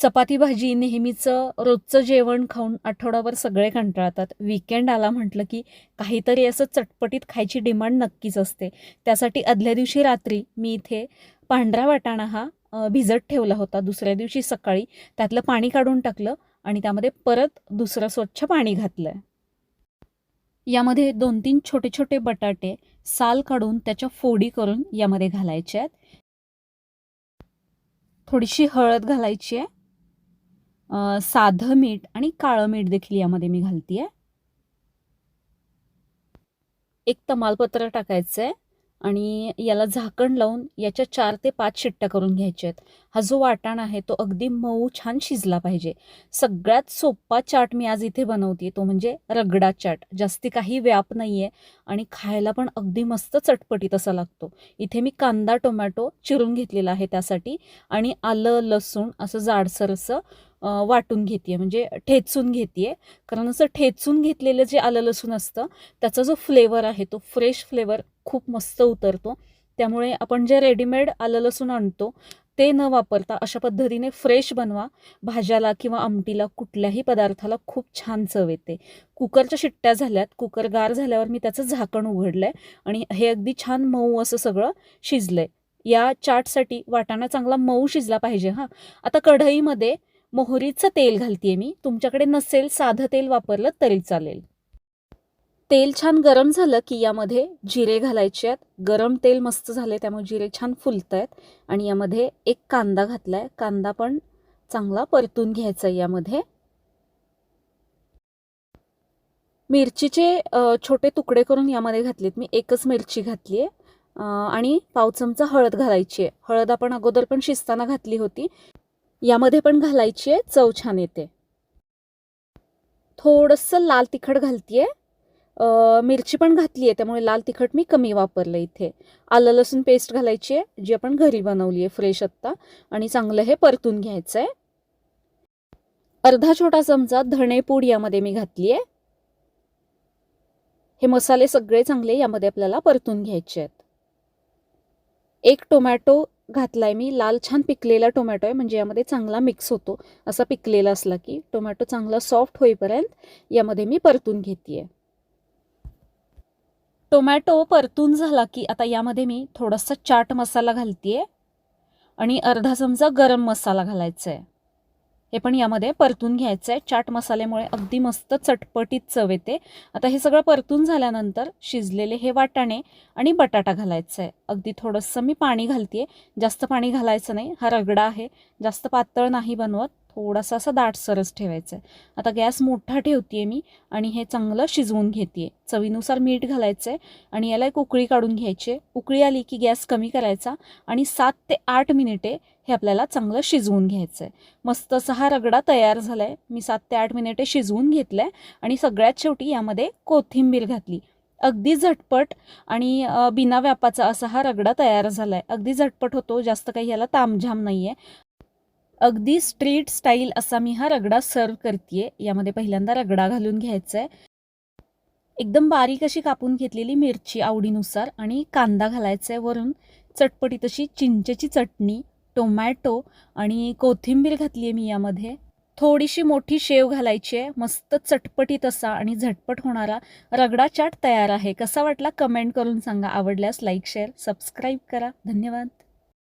चपाती भाजी नेहमीचं रोजचं जेवण खाऊन आठवडाभर सगळे कंटाळतात. विकेंड आला म्हटलं की काहीतरी असं चटपटीत खायची डिमांड नक्कीच असते. त्यासाठी आदल्या दिवशी रात्री मी इथे पांढरा वाटाणा हा भिजत ठेवला होता. दुसऱ्या दिवशी सकाळी त्यातलं पाणी काढून टाकलं आणि त्यामध्ये परत दुसरं स्वच्छ पाणी घातलं यामध्ये दोन तीन छोटे छोटे बटाटे साल काढून त्याच्या फोडी करून यामध्ये घालायच्या आहेत. थोडीशी हळद घालायची आहे. साधं मीठ आणि काळं मीठ देखील यामध्ये मी घालते एक तमालपत्र टाकायचं आहे आणि याला झाकण लावून याच्या चार ते पाच शिट्ट्या करून घ्यायच्या आहेत हा जो वाटाणा आहे तो अगदी मऊ छान शिजला पाहिजे. सगळ्यात सोपा चाट मी आज इथे बनवते तो म्हणजे रगडा चाट. जास्ती काही व्याप नाही आहे आणि खायला पण अगदी मस्त चटपटीत असा लागतो. इथे मी कांदा टोमॅटो चिरून घेतलेला आहे त्यासाठी आणि आलं लसूण असं जाडसर असं वाटून घेते म्हणजे ठेचून घेते कारण असं ठेचून घेतलेलं जे आलं लसूण असतं त्याचा जो फ्लेवर आहे तो फ्रेश फ्लेवर खूप मस्त उतरतो. त्यामुळे आपण जे रेडीमेड आलं लसूण आणतो ते न वापरता अशा पद्धतीने फ्रेश बनवा. भाज्याला किंवा आमटीला कुठल्याही पदार्थाला खूप छान चव येते. कुकरच्या शिट्ट्या झाल्यात. कुकर गार झाल्यावर मी त्याचं झाकण उघडलं आहे आणि हे अगदी छान मऊ असं सगळं शिजलं आहे या चाटसाठी वाटाणा चांगला मऊ शिजला पाहिजे हां. आता कढईमध्ये मोहरीचं तेल घालते मी. तुमच्याकडे नसेल साधं तेल वापरलं तरी चालेल. तेल छान गरम झालं की यामध्ये जिरे घालायचे आहेत. गरम तेल मस्त झाले त्यामुळे जिरे छान फुलत आहेत आणि यामध्ये एक कांदा घातलाय. कांदा पण चांगला परतून घ्यायचा आहे यामध्ये. मिरचीचे छोटे तुकडे करून यामध्ये घातलेत. मी एकच मिरची घातली आहे आणि पाव चमचा हळद घालायची आहे हळद आपण अगोदर पण शिजताना घातली होती. यामध्ये पण घालायची आहे चव छान येते. थोडंसं लाल तिखट घालतीये. मिरची पण घातली आहे त्यामुळे लाल तिखट मी कमी वापरलं इथे. आलं लसूण पेस्ट घालायची आहे जी आपण घरी बनवली आहे फ्रेश आत्ता. आणि चांगलं हे परतून घ्यायचं आहे. अर्धा छोटा चमचा धणेपूड यामध्ये मी घातली आहे. हे मसाले सगळे चांगले यामध्ये आपल्याला परतून घ्यायचे आहेत. एक टोमॅटो घातलाय मी लाल छान पिकलेला टोमॅटो आहे म्हणजे यामध्ये चांगला मिक्स होतो. असा पिकलेला असला की टोमॅटो चांगला सॉफ्ट होईपर्यंत यामध्ये मी परतून घेते आहे टोमॅटो परतून झाला की आता यामध्ये मी थोडासा चाट मसाला घालते आणि अर्धा चमचा गरम मसाला घालायचा आहे हे पण यामध्ये परतून घ्यायचं आहे चाट मसाल्यामुळे अगदी मस्त चटपटीत चव येते. आता हे सगळं परतून झाल्यानंतर शिजलेले हे वाटाणे आणि बटाटा घालायचं आहे अगदी थोडंसं मी पाणी घालते जास्त पाणी घालायचं नाही. हा रगडा आहे. जास्त पातळ नाही बनवत. थोडासा असा दाटसरच ठेवायचं आहे. आता गॅस मोठा ठेवते मी आणि हे चांगलं शिजवून घेते चवीनुसार मीठ घालायचं आहे आणि याला एक उकळी काढून घ्यायची आहे. उकळी आली की गॅस कमी करायचा आणि सात ते आठ मिनिटे हे आपल्याला चांगलं शिजवून घ्यायचं आहे मस्त असा हा रगडा तयार झाला आहे मी सात ते आठ मिनिटे शिजवून घेतलं आहे आणि सगळ्यात शेवटी यामध्ये कोथिंबीर घातली. अगदी झटपट आणि बिना व्यापाचा असा हा रगडा तयार झाला आहे अगदी झटपट होतो. जास्त काही याला तामझाम नाही आहे अगदी स्ट्रीट स्टाईल असा मी हा रगडा सर्व करते यामध्ये पहिल्यांदा रगडा घालून घ्यायचा आहे एकदम बारीक अशी कापून घेतलेली मिरची आवडीनुसार आणि कांदा घालायचा आहे वरून. चटपटी तशी चिंचेची चटणी टोमॅटो आणि कोथिंबीर घातली आहे मी यामध्ये. थोडीशी मोठी शेव घालायची आहे मस्त चटपटीत असा आणि झटपट होणारा रगडा चाट तयार आहे. कसा वाटला कमेंट करून सांगा. आवडल्यास लाईक शेअर सबस्क्राईब करा. धन्यवाद.